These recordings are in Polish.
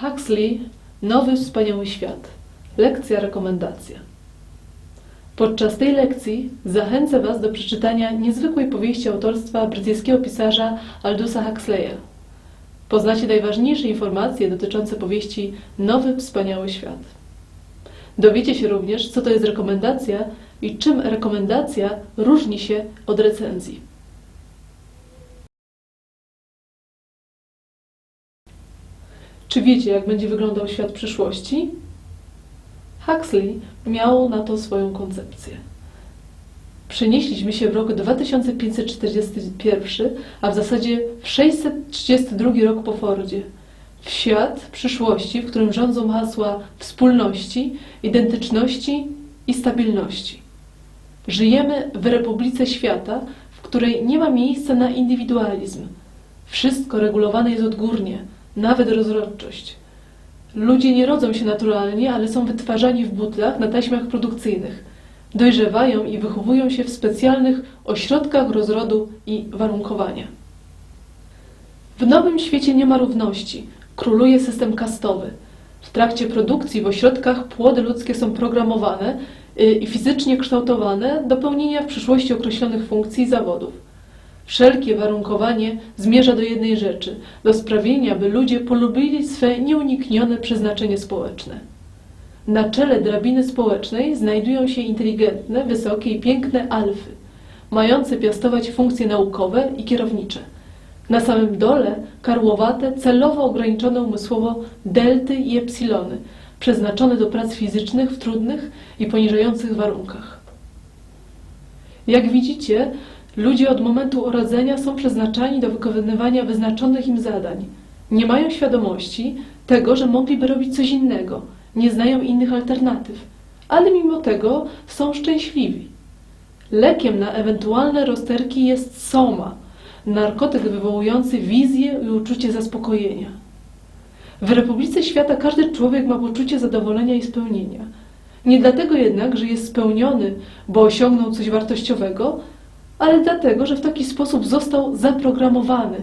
Huxley, Nowy Wspaniały Świat. Lekcja rekomendacja. Podczas tej lekcji zachęcę Was do przeczytania niezwykłej powieści autorstwa brytyjskiego pisarza Aldusa Huxleya. Poznacie najważniejsze informacje dotyczące powieści Nowy Wspaniały Świat. Dowiecie się również, co to jest rekomendacja i czym rekomendacja różni się od recenzji. Czy wiecie, jak będzie wyglądał świat przyszłości? Huxley miał na to swoją koncepcję. Przenieśliśmy się w rok 2541, a w zasadzie w 632 rok po Fordzie. W świat przyszłości, w którym rządzą hasła wspólności, identyczności i stabilności. Żyjemy w republice świata, w której nie ma miejsca na indywidualizm. Wszystko regulowane jest odgórnie, nawet rozrodczość. Ludzie nie rodzą się naturalnie, ale są wytwarzani w butlach na taśmach produkcyjnych. Dojrzewają i wychowują się w specjalnych ośrodkach rozrodu i warunkowania. W nowym świecie nie ma równości, króluje system kastowy. W trakcie produkcji w ośrodkach płody ludzkie są programowane y, i fizycznie kształtowane do pełnienia w przyszłości określonych funkcji i zawodów. Wszelkie warunkowanie zmierza do jednej rzeczy do sprawienia, by ludzie polubili swe nieuniknione przeznaczenie społeczne. Na czele drabiny społecznej znajdują się inteligentne, wysokie i piękne alfy, mające piastować funkcje naukowe i kierownicze. Na samym dole karłowate, celowo ograniczone umysłowo delty i epsilony, przeznaczone do prac fizycznych w trudnych i poniżających warunkach. Jak widzicie, ludzie od momentu urodzenia są przeznaczani do wykonywania wyznaczonych im zadań. Nie mają świadomości tego, że mogliby robić coś innego, nie znają innych alternatyw, ale mimo tego są szczęśliwi. Lekiem na ewentualne rozterki jest soma, narkotyk wywołujący wizję i uczucie zaspokojenia. W Republice Świata każdy człowiek ma poczucie zadowolenia i spełnienia. Nie dlatego jednak, że jest spełniony, bo osiągnął coś wartościowego, ale dlatego, że w taki sposób został zaprogramowany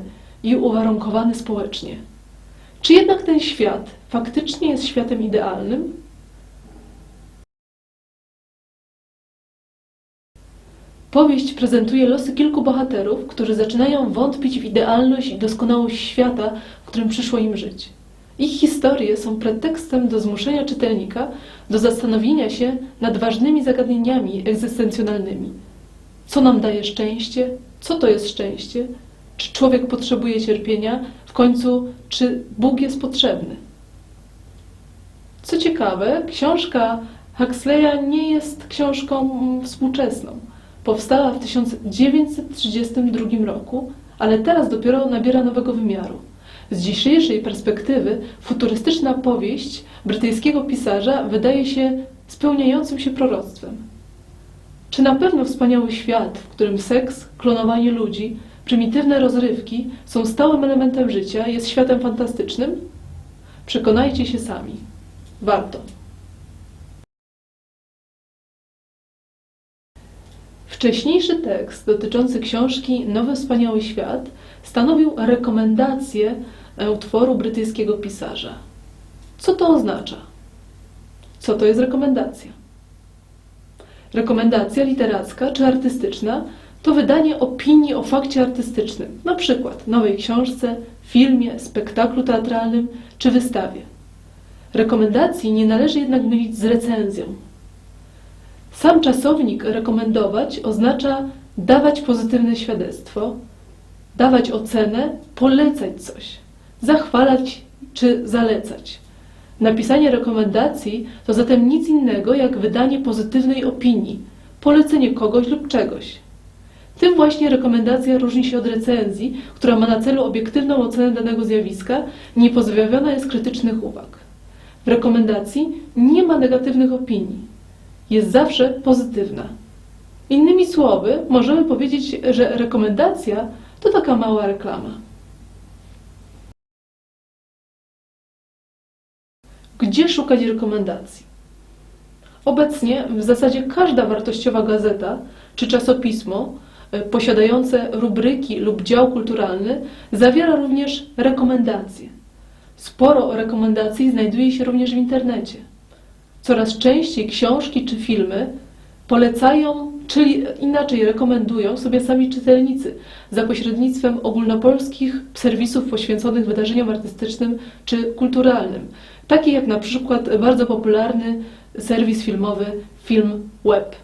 i uwarunkowany społecznie. Czy jednak ten świat faktycznie jest światem idealnym? Powieść prezentuje losy kilku bohaterów, którzy zaczynają wątpić w idealność i doskonałość świata, w którym przyszło im żyć. Ich historie są pretekstem do zmuszenia czytelnika do zastanowienia się nad ważnymi zagadnieniami egzystencjonalnymi. Co nam daje szczęście? Co to jest szczęście? Czy człowiek potrzebuje cierpienia? W końcu, czy Bóg jest potrzebny? Co ciekawe, książka Huxleya nie jest książką mm, współczesną. Powstała w 1932 roku, ale teraz dopiero nabiera nowego wymiaru. Z dzisiejszej perspektywy futurystyczna powieść brytyjskiego pisarza wydaje się spełniającym się proroctwem. Czy na pewno wspaniały świat, w którym seks, klonowanie ludzi, prymitywne rozrywki są stałym elementem życia, jest światem fantastycznym? Przekonajcie się sami. Warto. Wcześniejszy tekst dotyczący książki Nowy Wspaniały Świat stanowił rekomendację e, utworu brytyjskiego pisarza. Co to oznacza? Co to jest rekomendacja? Rekomendacja literacka czy artystyczna to wydanie opinii o fakcie artystycznym, na przykład nowej książce, filmie, spektaklu teatralnym czy wystawie. Rekomendacji nie należy jednak mylić z recenzją. Sam czasownik rekomendować oznacza dawać pozytywne świadectwo, dawać ocenę, polecać coś, zachwalać czy zalecać. Napisanie rekomendacji to zatem nic innego jak wydanie pozytywnej opinii, polecenie kogoś lub czegoś. Tym właśnie rekomendacja różni się od recenzji, która ma na celu obiektywną ocenę danego zjawiska, nie pozbawiona jest krytycznych uwag. W rekomendacji nie ma negatywnych opinii. Jest zawsze pozytywna. Innymi słowy, możemy powiedzieć, że rekomendacja to taka mała reklama. Gdzie szukać rekomendacji? Obecnie w zasadzie każda wartościowa gazeta czy czasopismo e, posiadające rubryki lub dział kulturalny zawiera również rekomendacje. Sporo rekomendacji znajduje się również w internecie. Coraz częściej książki czy filmy polecają, czyli inaczej rekomendują sobie sami czytelnicy za pośrednictwem ogólnopolskich serwisów poświęconych wydarzeniom artystycznym czy kulturalnym, taki jak na przykład bardzo popularny serwis filmowy Film Web.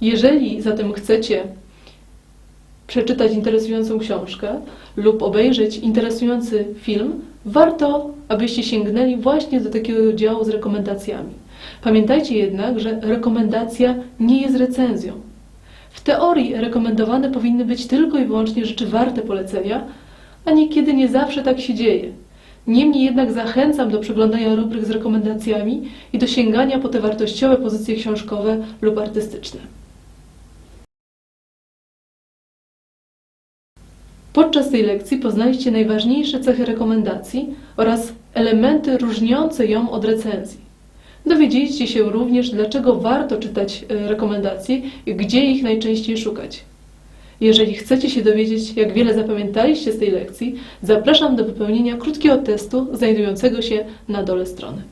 Jeżeli zatem chcecie przeczytać interesującą książkę lub obejrzeć interesujący film, warto, abyście sięgnęli właśnie do takiego działu z rekomendacjami. Pamiętajcie jednak, że rekomendacja nie jest recenzją. W teorii rekomendowane powinny być tylko i wyłącznie rzeczy warte polecenia, a niekiedy nie zawsze tak się dzieje. Niemniej jednak zachęcam do przeglądania rubryk z rekomendacjami i do sięgania po te wartościowe pozycje książkowe lub artystyczne. Podczas tej lekcji poznaliście najważniejsze cechy rekomendacji oraz elementy różniące ją od recenzji. Dowiedzieliście się również, dlaczego warto czytać e, rekomendacje i gdzie ich najczęściej szukać. Jeżeli chcecie się dowiedzieć, jak wiele zapamiętaliście z tej lekcji, zapraszam do wypełnienia krótkiego testu znajdującego się na dole strony.